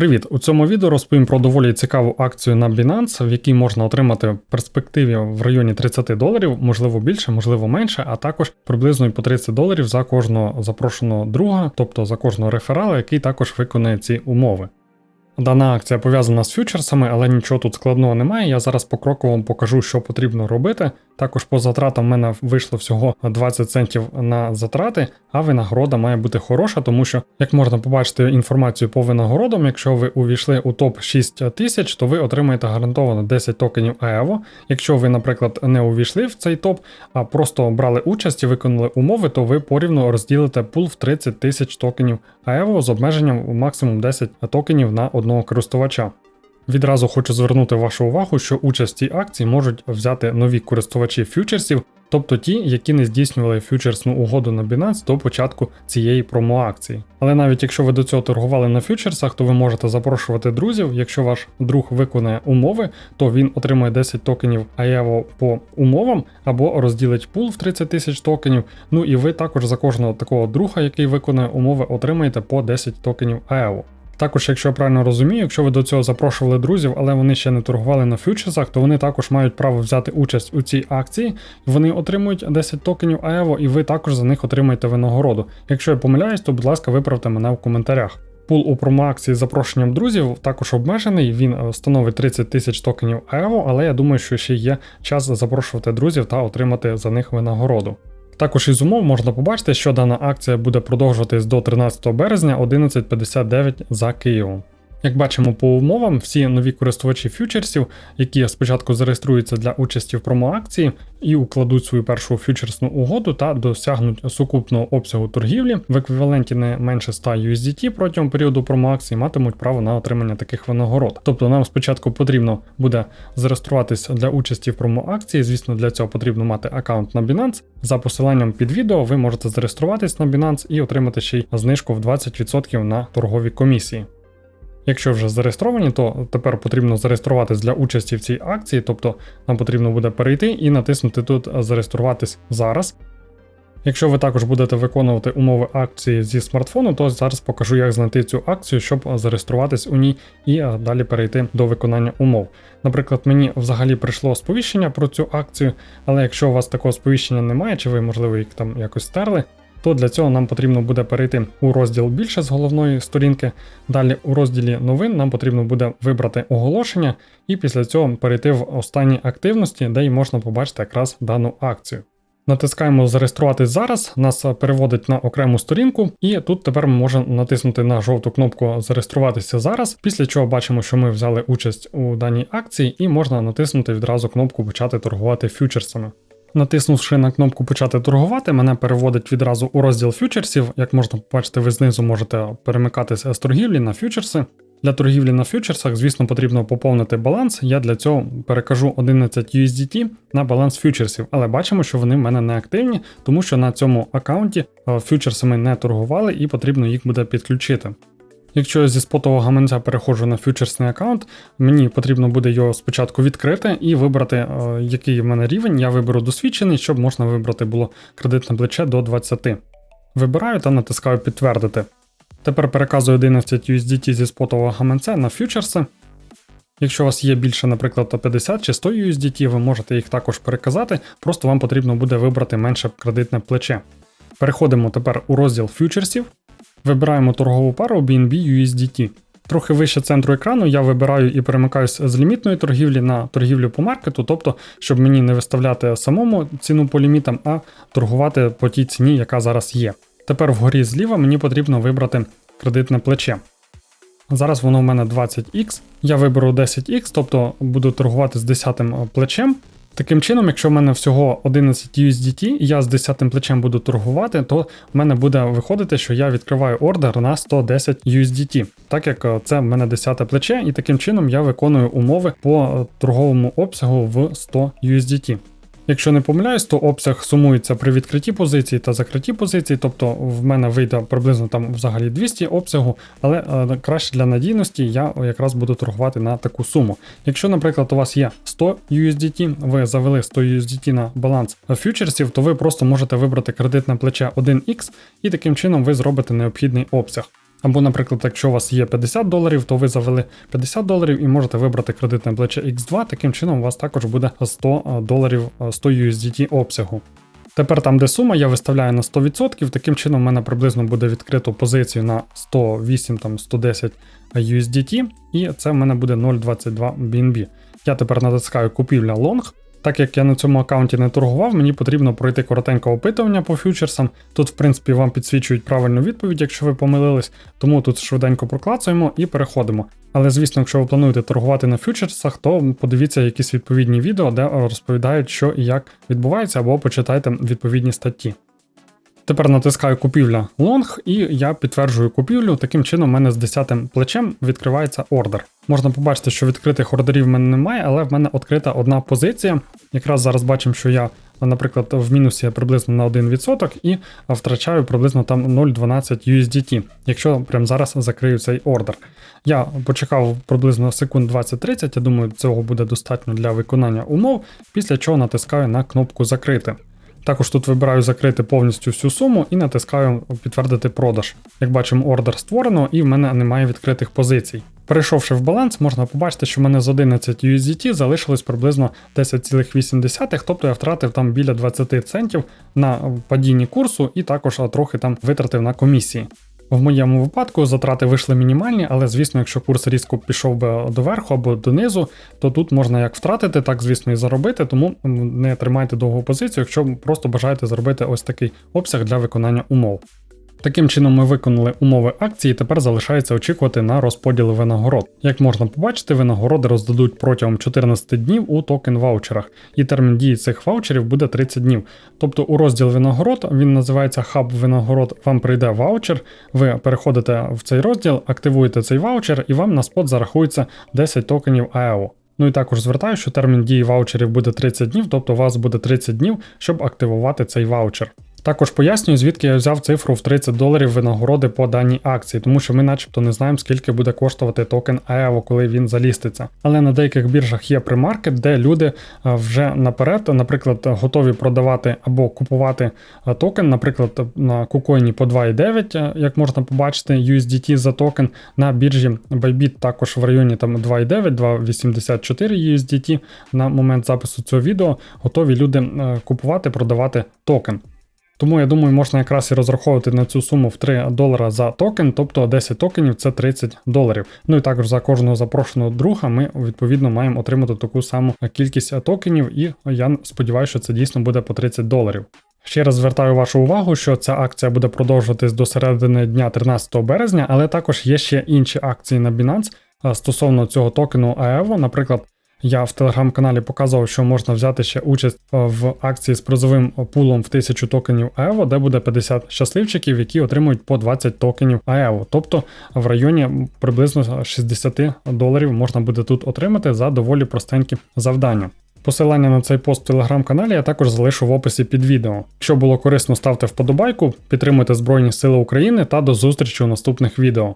Привіт! У цьому відео розповім про доволі цікаву акцію на Binance, в якій можна отримати в перспективі в районі 30 доларів, можливо більше, можливо менше, а також приблизно по 30 доларів за кожного запрошеного друга, тобто за кожного реферала, який також виконує ці умови. Дана акція пов'язана з фьючерсами, але нічого тут складного немає. Я зараз покроково вам покажу, що потрібно робити. Також по затратам в мене вийшло всього 20 центів на затрати, а винагорода має бути хороша, тому що, як можна побачити інформацію по винагородам, якщо ви увійшли у топ 6 тисяч, то ви отримаєте гарантовано 10 токенів AEVO. Якщо ви, наприклад, не увійшли в цей топ, а просто брали участь і виконали умови, то ви порівну розділите пул в 30 тисяч токенів AEVO з обмеженням максимум 10 токенів на одного користувача. Відразу хочу звернути вашу увагу, що участь в цій акції можуть взяти нові користувачі фьючерсів, тобто ті, які не здійснювали фьючерсну угоду на Binance до початку цієї промоакції. Але навіть якщо ви до цього торгували на фьючерсах, то ви можете запрошувати друзів. Якщо ваш друг виконає умови, то він отримує 10 токенів AEVO по умовам або розділить пул в 30 тисяч токенів. Ну і ви також за кожного такого друга, який виконує умови, отримаєте по 10 токенів AEVO. Також, якщо я правильно розумію, якщо ви до цього запрошували друзів, але вони ще не торгували на фьючерсах, то вони також мають право взяти участь у цій акції, вони отримують 10 токенів АЕВО, і ви також за них отримаєте винагороду. Якщо я помиляюсь, то будь ласка, виправте мене в коментарях. Пул у промоакції з запрошенням друзів також обмежений, він е, становить 30 тисяч токенів АЕВО, але я думаю, що ще є час запрошувати друзів та отримати за них винагороду. Також із умов можна побачити, що дана акція буде продовжуватись до 13 березня 11.59 за Києвом. Як бачимо по умовам, всі нові користувачі фьючерсів, які спочатку зареєструються для участі в промоакції і укладуть свою першу фьючерсну угоду та досягнуть сукупного обсягу торгівлі в еквіваленті не менше 100 USDT протягом періоду промоакції, матимуть право на отримання таких винагород. Тобто нам спочатку потрібно буде зареєструватися для участі в промоакції. Звісно, для цього потрібно мати аккаунт на Binance. За посиланням під відео ви можете зареєструватись на Binance і отримати ще й знижку в 20% на торгові комісії. Якщо вже зареєстровані, то тепер потрібно зареєструватись для участі в цій акції, тобто нам потрібно буде перейти і натиснути тут Зареєструватись зараз. Якщо ви також будете виконувати умови акції зі смартфону, то зараз покажу, як знайти цю акцію, щоб зареєструватись у ній і далі перейти до виконання умов. Наприклад, мені взагалі прийшло сповіщення про цю акцію, але якщо у вас такого сповіщення немає, чи ви, можливо, їх там якось стерли, то для цього нам потрібно буде перейти у розділ більше з головної сторінки. Далі у розділі новин нам потрібно буде вибрати оголошення, і після цього перейти в останні активності, де й можна побачити якраз дану акцію. Натискаємо зареєструватись зараз, нас переводить на окрему сторінку, і тут тепер ми можемо натиснути на жовту кнопку Зареєструватися зараз, після чого бачимо, що ми взяли участь у даній акції, і можна натиснути відразу кнопку Почати торгувати фьючерсами. Натиснувши на кнопку Почати торгувати, мене переводить відразу у розділ фьючерсів. Як можна побачити, ви знизу можете перемикатися з торгівлі на фьючерси. Для торгівлі на фьючерсах, звісно, потрібно поповнити баланс. Я для цього перекажу 11 USDT на баланс фьючерсів, але бачимо, що вони в мене не активні, тому що на цьому аккаунті е, фьючерсами не торгували і потрібно їх буде підключити. Якщо я зі спотового гаманця переходжу на фьючерсний аккаунт, мені потрібно буде його спочатку відкрити і вибрати, е, який в мене рівень. Я виберу досвідчений, щоб можна вибрати було кредитне плече до 20. Вибираю та натискаю підтвердити. Тепер переказую 11 USDT зі спотового гаманця на фьючерси. Якщо у вас є більше, наприклад, 50 чи 100 USDT, ви можете їх також переказати, просто вам потрібно буде вибрати менше кредитне плече. Переходимо тепер у розділ фьючерсів. Вибираємо торгову пару BNB USDT. Трохи вище центру екрану я вибираю і перемикаюся з лімітної торгівлі на торгівлю по маркету, тобто, щоб мені не виставляти самому ціну по лімітам, а торгувати по тій ціні, яка зараз є. Тепер вгорі зліва мені потрібно вибрати кредитне плече. Зараз воно в мене 20X. Я виберу 10X, тобто буду торгувати з 10 плечем. Таким чином, якщо в мене всього 11 USDT, і я з 10 плечем буду торгувати, то в мене буде виходити, що я відкриваю ордер на 110 USDT, так як е, це в мене 10 плече, і таким чином я виконую умови по е, торговому обсягу в 100 USDT. Якщо не помиляюсь, то обсяг сумується при відкритті позиції та закритті позиції, тобто в мене вийде приблизно там взагалі 200 обсягу, але е, краще для надійності я якраз буду торгувати на таку суму. Якщо, наприклад, у вас є 100 USDT, ви завели 100 USDT на баланс фьючерсів, то ви просто можете вибрати кредитне плече 1X і таким чином ви зробите необхідний обсяг. Або, наприклад, якщо у вас є 50 доларів, то ви завели 50 доларів і можете вибрати кредитне плече X2. Таким чином, у вас також буде 100 доларів 100 USDT обсягу. Тепер там, де сума, я виставляю на 100%, таким чином в мене приблизно буде відкрито позицію на 108 там 110 USDT, і це в мене буде 0,22 BNB. Я тепер натискаю купівля лонг. Так як я на цьому аккаунті не торгував, мені потрібно пройти коротеньке опитування по фьючерсам. Тут, в принципі, вам підсвічують правильну відповідь, якщо ви помилились, тому тут швиденько проклацуємо і переходимо. Але звісно, якщо ви плануєте торгувати на фьючерсах, то подивіться якісь відповідні відео, де розповідають, що і як відбувається, або почитайте відповідні статті. Тепер натискаю купівля лонг і я підтверджую купівлю. Таким чином, в мене з 10 плечем відкривається ордер. Можна побачити, що відкритих ордерів в мене немає, але в мене відкрита одна позиція. Якраз зараз бачимо, що я, наприклад, в мінусі приблизно на 1% і втрачаю приблизно там 0,12 USDT, якщо прямо зараз закрию цей ордер. Я почекав приблизно секунд 20-30, я думаю, цього буде достатньо для виконання умов, після чого натискаю на кнопку Закрити. Також тут вибираю закрити повністю всю суму і натискаю підтвердити продаж. Як бачимо, ордер створено і в мене немає відкритих позицій. Перейшовши в баланс, можна побачити, що в мене з 11 USDT залишилось приблизно 10,8, тобто я втратив там біля 20 центів на падінні курсу і також трохи там витратив на комісії. В моєму випадку затрати вийшли мінімальні, але звісно, якщо курс різко пішов би доверху або донизу, то тут можна як втратити, так звісно і заробити, тому не тримайте довгу позицію, якщо просто бажаєте зробити ось такий обсяг для виконання умов. Таким чином ми виконали умови акції, і тепер залишається очікувати на розподіл винагород. Як можна побачити, винагороди роздадуть протягом 14 днів у токен ваучерах, і термін дії цих ваучерів буде 30 днів. Тобто у розділ винагород, він називається хаб винагород, вам прийде ваучер, ви переходите в цей розділ, активуєте цей ваучер, і вам на спот зарахується 10 токенів AEO. Ну і також звертаю, що термін дії ваучерів буде 30 днів, тобто у вас буде 30 днів, щоб активувати цей ваучер. Також пояснюю, звідки я взяв цифру в 30 доларів винагороди по даній акції, тому що ми начебто не знаємо, скільки буде коштувати токен AEVO, коли він заліститься. Але на деяких біржах є примаркет, де люди е, вже наперед, наприклад, готові продавати або купувати е, токен, наприклад, на кукоїні по 2,9, е, як можна побачити, USDT за токен. На біржі Bybit також в районі 2,9, 2,84 USDT на момент запису цього відео готові люди купувати, продавати токен. Тому я думаю, можна якраз і розраховувати на цю суму в 3 долара за токен, тобто 10 токенів це 30 доларів. Ну і також за кожного запрошеного друга ми відповідно маємо отримати таку саму кількість токенів, і я сподіваюся, що це дійсно буде по 30 доларів. Ще раз звертаю вашу увагу, що ця акція буде продовжуватись до середини дня 13 березня, але також є ще інші акції на Binance стосовно цього токену AEVO, наприклад. Я в телеграм-каналі показував, що можна взяти ще участь е, в акції з призовим пулом в 1000 токенів АЕВО, де буде 50 щасливчиків, які отримують по 20 токенів АЕВО. Тобто в районі приблизно 60 доларів можна буде тут отримати за доволі простенькі завдання. Посилання на цей пост в телеграм-каналі я також залишу в описі під відео. Якщо було корисно, ставте вподобайку, підтримуйте Збройні Сили України та до зустрічі у наступних відео.